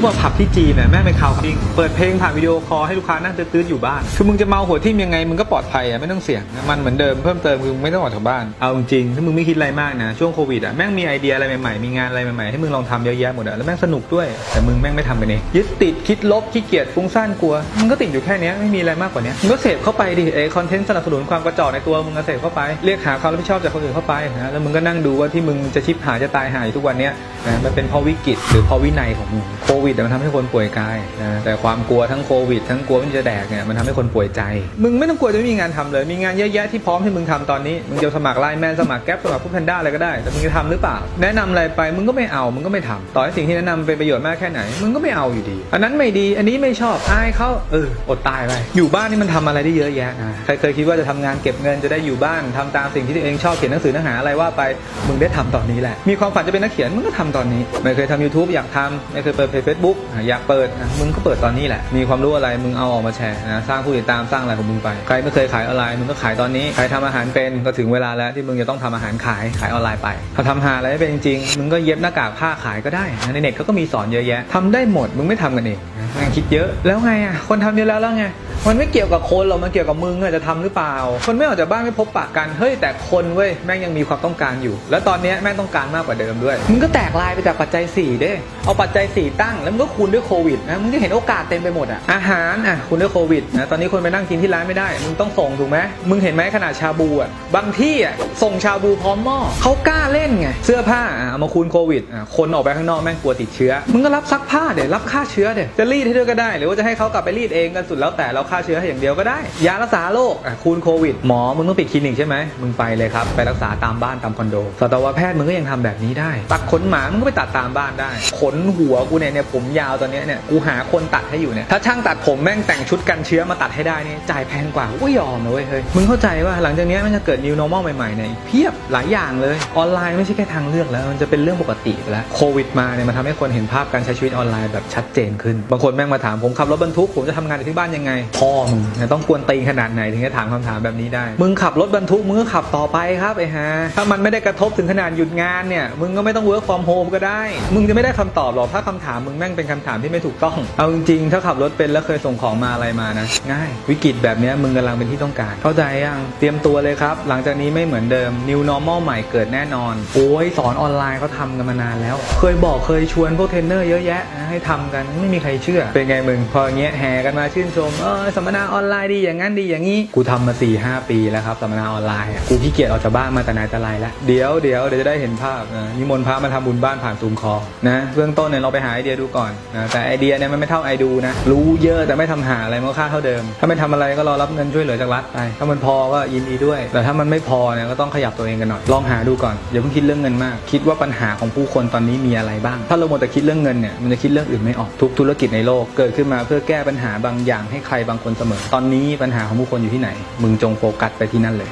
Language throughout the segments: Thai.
รู้ว่าผับที่จีนเนี่ยแม่งเป็นข่าวจริง เปิดเพลงผ่านวิดีโอคอลให้ลูกค้านั่งตื้อๆอยู่บ้าน คือมึงจะเมาหัวทิ่มยังไงมึงก็ปลอดภัยอะไม่ต้องเสี่ยงมันเหมือนเดิมเพิ่มเติมคือมึงไม่ต้องออกจากบ้าน เอาจริงๆถ้ามึงไม่คิดอะไรมากนะช่วงโควิดอะแม่งมีไอเดียอะไรใหม่ๆมีงานอะไรใหม่ๆให้มึงลองทำเยอะแยะหมดอะแล้วแม่งสนุกด้วยแต่มึงแม่งไม่ทำกันเองยึดติดคิดลบขี้เกียจฟุ้งซ่านกลัวมึงก็ติดอยู่แค่นี้ไม่มีอะไรมากกว่านี้มึงก็เสพเข้าไปดิไอคอนเทนต์สนับสนุนความกระจอกในตัวมึงก็เสพเข้าไปเรียกหาความรับผิดชอบจากคนอื่นเข้าไปนะแล้วมึงก็นั่งดูว่าที่มึงจะชิบหายจะตายหายทุกวันเนี้ยนะมันเป็นเพราะวิกฤตหรือเพราะวินัยของมึงโควิดมันทำให้คนป่วยกายนะแต่ความกลัวทั้งโควิดทั้งกลัวมันจะแดกเนี่ยมันทำให้คนป่วยใจ มึงไม่ต้องกลัวจะไม่มีงานทำเลย มีงานเยอะแยะที่พร้อมให้มึงทำตอนนี้ มึงจะสมัครไลน์แมนสมัครแก๊ปสมัครผู้แพนด้าอะไรก็ได้แต่มึงจะทำหรือเปล่า แนะนำอะไรไปมึงก็ไม่เอามึงก็ไม่ทำต่อให้สิ่งที่แนะนำเป็นประโยชน์มากแค่ไหน มึงก็ไม่เอาอยู่ดี อันนั้นไม่ดีอันนี้ไม่ชอบอายเขาเอออดตายไปอยู่บ้านนี่มันทำอะไรได้เยอะแยะนะใครเคยคิดว่าจะทำงานเก็บเงินจะได้อยู่บ้านทำตามสิ่งที่ตัวเองชอบเขียนหนังสือเนื้อหาอะไรว่าไปมึงได้ทำตอนนี้แหละมีความฝันจะเป็นนักเขียนมึงก็ทำตอนนี้ ไม่เคยทำ YouTube อยากทำไม่เคยเปิดเพจ Facebook อะอยากเปิดอะมึงก็เปิดตอนนี้แหละ มีความรู้อะไรมึงเอาออกมาแชร์นะสร้างผู้ติดตามสร้างอะไรของมึงไป ใครไม่เคยขายออนไลน์มึงก็ขายตอนนี้ใครทำอาหารเป็นก็ถึงเวลาแล้วที่มึงจะต้องทำอาหารขายขายออนไลน์ไปถ้าทำหาอะไรไม่เป็นจริงมึงก็เย็บหน้ากากผ้าขายก็ได้นะในเน็ตเขาก็มีสอนเยอะแยะทำได้หมดมึงไม่ทำกันเองนะแม่งคิดเยอะแล้วไงอะคนทำเยอะแล้วแล้วไง มันไม่เกี่ยวกับคนหรอกมันเกี่ยวกับมึงอะจะทำหรือเปล่า คนไม่ออกจากบ้านไม่พบปะกันเฮ้ยแต่คนเว้ยแม่งยังมีความต้องการอยู่ แล้วตอนนี้แม่งต้องการมากกว่าเดิมด้วยมึงก็แตกลายไปจากปัจจัย4เด้เอาปัจจัย 4 ตั้งแล้วมึงก็คูณด้วยโควิดนะมึงจะเห็นโอกาสเต็มไปหมดอะอาหารอะคูณด้วยโควิดนะตอนนี้คนไปนั่งกินที่ร้านไม่ได้ มึงต้องส่งถูกไหมมึงเห็นไหมขนาดชาบูอะบางที่อะส่งชาบูพร้อมหม้อเขากล้าเล่นไงเสื้อผ้าอะมาคูณโควิดอะคนออกไปข้างนอกแม่งกลัวติดเชื้อมึงก็รับซักผ้าเดี๋ยวรับค่าเชื้อเดี๋ยวจะรีดให้ด้วยก็ได้ หรือว่าจะให้เขากลับไปรีดเองกันสุดแล้วแต่เราค่าเชื้อให้อย่างเดียวก็ได้ ยารักษาโรคคูณโควิด หมอมึงต้องปิดคลินิกใช่ไหมมึงไปเลยครับ ไปรักษาตามบ้านตามคอนโดสัตวแพทย์มึงก็ยังทำแบบนี้ได้ ตัดขนหมามึงก็ไปตัดตามบ้านได้ ขนหัวกูเนี่ยเนี่ยผมยาวตอนนี้เนี่ยกูหาคนตัดให้อยู่เนี่ยถ้าช่างตัดผมแม่งแต่งชุดกันเชื้อมาตัดให้ได้นี่จ่ายแพงกว่ากูก็ยอมนะเว้ยเฮ้ยมึงเข้าใจว่าหลังจากนี้มันจะเกิด new normal ใหม่ๆเนี่ยเพียบหลายอย่างเลยออนไลน์ไม่ใช่แค่ทางเลือกแล้ว มันจะเป็นเรื่องปกติแล้วโควิดมาเนี่ยมันทำให้คนเห็นภาพการใช้ชีวิตออนไลน์แบบชัดเจนขึ้นบางคนแม่งมาถามผมขับรถบรรทุกผมจะทำงานที่บ้านยังไงพ่อมึงต้องกวนตีนขนาดไหนถึงจะถามคำถามแบบนี้ได้ มึงขับรถบรรทุกมึงก็ขับต่อไปครับไอ้ฮะถ้ามันไม่ได้กระทบถึงขนาดหยุดงานเนี่ยมึงก็ไม่ต้อง work from home ก็ได้ มึงจะไม่ได้คำตอบหรอกถ้าคำถามมึงแม่งเป็นคำถามที่ไม่ถูกต้อง เอาจริงๆถ้าขับรถเป็นแล้วเคยส่งของมาอะไรมานะง่าย วิกฤตแบบนี้มึงกำลังเป็นที่ต้องการ เข้าใจยังเตรียมตัวเลยครับ หลังจากนี้ไม่เหมือนเดิม new normal ใหม่เกิดแน่นอนโอ้ยสอนออนไลน์เขาทำกันมานานแล้ว เคยบอกเคยชวนพวกเทรนเนอร์เยอะแยะให้ทำกันไม่มีใครเชื่อเป็นไงมึงพออย่างเงี้ยแห่กันมาชื่นชมเออสัมมนาออนไลน์ดีอย่างนั้นดีอย่างนี้ กูทำมา4ี่หปีแล้วครับสัมมนาออนไลน์กูขี้เกียจออกจากบ้านมาแต่ไหนแต่ไรแล้วเดี๋ยวเดี๋ยวเดี๋ยวจะได้เห็นภาพนะนิมนต์พระมาทำบุญบ้านผ่านซูมคอนะเบื้องต้นเนี่ยเราไปหาไอเดียดูก่อนนะแต่ไอเดียเนี่ยมันไม่เท่าไอดูนะรู้เยอะแต่ไม่ทำหาอะไรมันก็ค่าเท่าเดิม ถ้าไม่ทำอะไรก็รอรับเงินช่วยเหลือจากรัฐไปถ้ามันพอก็ยินดีด้วย แต่ถ้ามันไม่พอเนี่ยก็ต้องขยับตัวเองกันหน่อยลองหาดูก่อนอย่าเพิ่งคิดเรื่องเงินมาก คิดว่าปัญหาของผู้คนตอนนี้มีอะไรบ้าง ถ้าเราหมดแต่คิดเรื่องเงินเนี่ยมันจะคิดเรื่องอื่นไม่ออกทุกธุรกิจในโลกเกิดขึ้นมาเพื่อแก้ปัญหาบางอย่างให้ใครบางคนเสมอ ตอนนี้ปัญหาของผู้คนอยู่ที่ไหน มึงจงโฟกัสไปที่นั่นเลย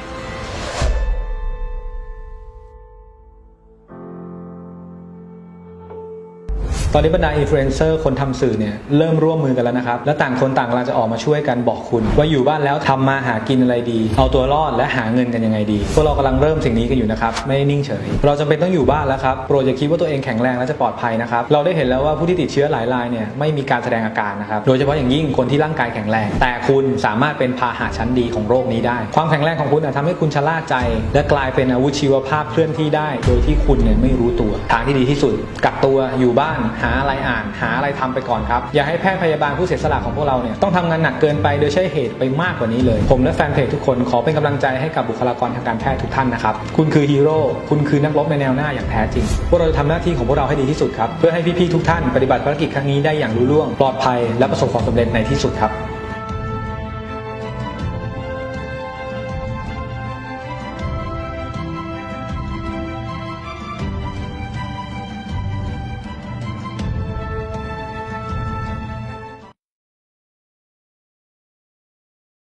ตอนนี้บรรดาอินฟลูเอนเซอร์คนทำสื่อเนี่ยเริ่มร่วมมือกันแล้วนะครับ และต่างคนต่างกำลังจะออกมาช่วยกันบอกคุณ ว่าอยู่บ้านแล้วทำมาหากินอะไรดี เอาตัวรอดและหาเงินกันยังไงดี พวกเรากำลังเริ่มสิ่งนี้กันอยู่นะครับ ไม่ได้นิ่งเฉย เราจำเป็นต้องอยู่บ้านแล้วครับ โปรดอย่าคิดว่าตัวเองแข็งแรงและจะปลอดภัยนะครับ เราได้เห็นแล้วว่าผู้ที่ติดเชื้อหลายรายเนี่ยไม่มีการแสดงอาการนะครับ โดยเฉพาะอย่างยิ่งคนที่ร่างกายแข็งแรง แต่คุณสามารถเป็นพาหะชั้นดีของโรคนี้ได้ ความแข็งแรงของคุณอาจทำให้คุณชะล่าใจ และกลายเป็นอาวุธชีวภาพเคลื่อนที่ได้ โดยที่คุณเนี่ยไม่รู้ตัว ทางที่ดีที่สุดกักตัวอยู่บ้านหาอะไรอ่าน หาอะไรทำไปก่อนครับ อย่าให้แพทย์พยาบาลผู้เสียสละของพวกเราเนี่ยต้องทำงานหนักเกินไปโดยใช้เหตุไปมากกว่านี้เลย ผมและแฟนเพจทุกคนขอเป็นกำลังใจให้กับบุคลากรทางการแพทย์ทุกท่านนะครับ คุณคือฮีโร่ คุณคือนักรบในแนวหน้าอย่างแท้จริง พวกเราจะทำหน้าที่ของพวกเราให้ดีที่สุดครับ เพื่อให้พี่ๆทุกท่านปฏิบัติภารกิจครั้งนี้ได้อย่างรุ่ล่วงปลอดภัยและประสบความสำเร็จในที่สุดครับ